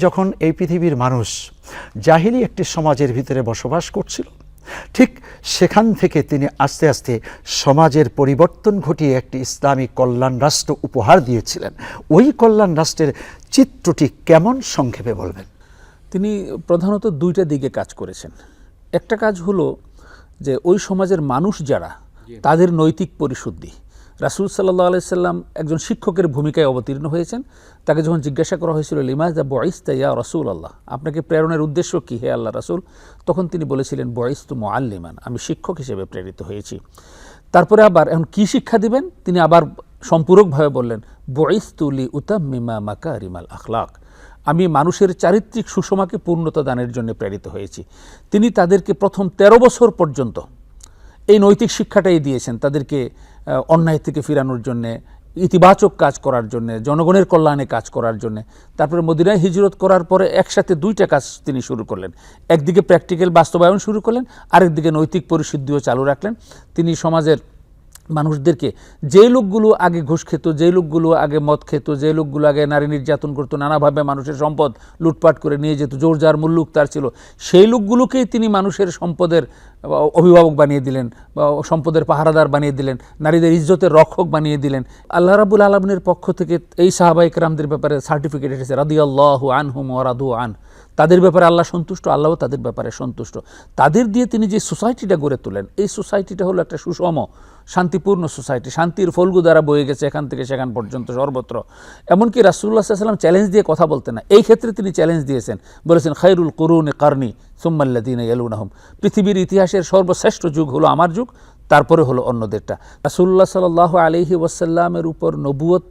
যখন এই পৃথিবীর মানুষ জাহিলি একটি সমাজের ভিতরে বসবাস করছিল ঠিক সেখান থেকে তিনি আস্তে আস্তে সমাজের পরিবর্তন ঘটিয়ে একটি ইসলামী কল্যাণ রাষ্ট্র উপহার দিয়েছিলেন। ওই কল্যাণ রাষ্ট্রের চিত্রটি কেমন সংক্ষেপে বলবেন? তিনি প্রধানত দুইটা দিকে কাজ করেছেন। একটা কাজ হলো যে ওই সমাজের মানুষ যারা তাদের নৈতিক পরিশুদ্ধি। রাসুল সাল্লাহ আলাইসাল্লাম একজন শিক্ষকের ভূমিকায় অবতীর্ণ হয়েছেন। তাকে যখন জিজ্ঞাসা করা হয়েছিল, লিমাজ দা বয়স ইয়া রসুল আল্লাহ আপনাকে প্রেরণের উদ্দেশ্য কী হে আল্লাহ রাসুল? তখন তিনি বলেছিলেন বয়স তু মোয়াল্লিমান আমি শিক্ষক হিসেবে প্রেরিত হয়েছি। তারপরে আবার এখন কি শিক্ষা দিবেন? তিনি আবার সম্পূরকভাবে বললেন বয়স তুলি উতাম্মিমা মাকা রিমাল আখলাক। আমি মানুষের চারিত্রিক সুষমাকে পূর্ণতা দানের জন্য প্রেরিত হয়েছি। তিনি তাদেরকে প্রথম ১৩ বছর পর্যন্ত এই নৈতিক শিক্ষাটাই দিয়েছেন তাদেরকে অন্যায় থেকে ফিরানোর জন্যে, ইতিবাচক কাজ করার জন্য, জনগণের কল্যাণে কাজ করার জন্য। তারপরে মদিনায় হিজরত করার পরে একসাথে দুইটা কাজ তিনি শুরু করলেন। একদিকে প্র্যাকটিক্যাল বাস্তবায়ন শুরু করলেন, আরেকদিকে নৈতিক পরিশুদ্ধিও চালু রাখলেন। তিনি সমাজের মানুষদেরকে, যে লোকগুলো আগে ঘুষ খেত, যে লোকগুলো আগে মদ খেত, যে লোকগুলো আগে নারী নির্যাতন করতো, নানাভাবে মানুষের সম্পদ লুটপাট করে নিয়ে যেত, জোর যার মুল্লুক তার ছিল, সেই লোকগুলোকেই তিনি মানুষের সম্পদের অভিভাবক বানিয়ে দিলেন, বা সম্পদের পাহারাদার বানিয়ে দিলেন, নারীদের ইজ্জতের রক্ষক বানিয়ে দিলেন। আল্লাহ রাবুল আলমিনের পক্ষ থেকে এই সাহাবাই রামদের ব্যাপারে সার্টিফিকেট এসেছে রাদি আল্লাহ আন হুম ওরাদু আন তাদের ব্যাপারে আল্লাহ সন্তুষ্ট আল্লাহও তাদের ব্যাপারে সন্তুষ্ট। তাদের দিয়ে তিনি যে সোসাইটিটা গড়ে তোলেন, এই সোসাইটিটা হলো একটা সুষম, শান্তিপূর্ণ সোসাইটি। শান্তির ফলগু দ্বারা বয়ে গেছে এখান থেকে সেখান পর্যন্ত সর্বত্র। এমনকি রাসুল্লাহ সাল্লাম চ্যালেঞ্জ দিয়ে কথা বলতেন না। এই ক্ষেত্রে তিনি চ্যালেঞ্জ দিয়েছেন। বলেছেন খাইরুল করুন কারনি সুম্মাল্লাদিন এলুনাহম পৃথিবীর ইতিহাসের সর্বশ্রেষ্ঠ যুগ হলো আমার যুগ, তারপরে হলো অন্যদেরটা। রাসুল্লাহ সাল আলহি ওয়াসাল্লামের উপর নবুয়ত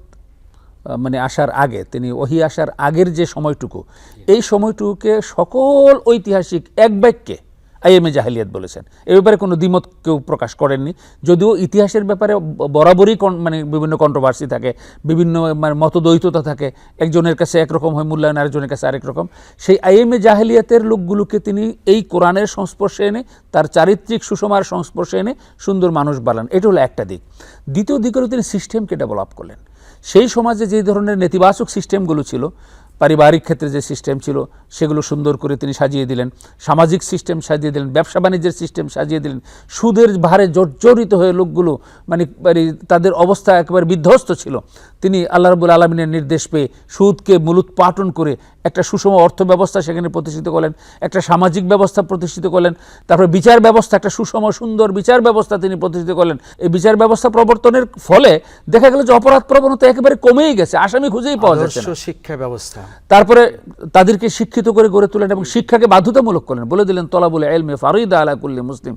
মানে আসার আগে, তিনি ওহি আসার আগের যে সময়টুকু, এই সময়টুকুকে সকল ঐতিহাসিক এক বাক্যে আইএমএ জাহালিয়াত বলেছেন। এ ব্যাপারে কোনো দ্বিমত কেউ প্রকাশ করেননি। যদিও ইতিহাসের ব্যাপারে বরাবরই মানে বিভিন্ন কন্ট্রোভার্সি থাকে, বিভিন্ন মানে মতদ্বৈততা থাকে, একজনের কাছে একরকম হয় মূল্যায়ন, আরেকজনের কাছে আরেক রকম। সেই আইএমএ জাহালিয়াতের লোকগুলোকে তিনি এই কোরআনের সংস্পর্শে এনে, তার চারিত্রিক সুষমার সংস্পর্শে এনে সুন্দর মানুষ বানান। এটা হলো একটা দিক। দ্বিতীয় দিক হলো তিনি সিস্টেমকে ডেভেলপ করলেন। সেই সমাজে যে ধরনের নেতিবাচক সিস্টেমগুলো ছিল পারিবারিক ক্ষেত্রে যে সিস্টেম ছিল, সেগুলো সুন্দর করে তিনি সাজিয়ে দিলেন। সামাজিক সিস্টেম সাজিয়ে দিলেন, ব্যবসা বাণিজ্যের সিস্টেম সাজিয়ে দিলেন। সুদের ভারে জর্জরিত হয়ে লোকগুলো মানে মানে তাদের অবস্থা একেবারে বিধ্বস্ত ছিল। তিনি আল্লাহ রবুল আলমিনের নির্দেশ পেয়ে সুদকে মূলোৎপাটন করে একটা সুষম অর্থ ব্যবস্থা সেখানে প্রতিষ্ঠিত করলেন, একটা সামাজিক ব্যবস্থা প্রতিষ্ঠিত করলেন, তারপরে বিচার ব্যবস্থা, একটা সুষম সুন্দর বিচার ব্যবস্থা তিনি প্রতিষ্ঠিত করলেন। এই বিচার ব্যবস্থা প্রবর্তনের ফলে দেখা গেল যে অপরাধ প্রবণতা একেবারে কমেই গেছে, আসামি খুঁজেই পাওয়া যাচ্ছে শিক্ষা ব্যবস্থা। তারপরে তাদেরকে শিক্ষিত করে গড়ে তোলেন এবং শিক্ষাকে বাধ্যতামূলক করলেন। বলে দিলেন, তলাবুল বলে এলমে ফারিদা আলা কুল্লি মুসলিম।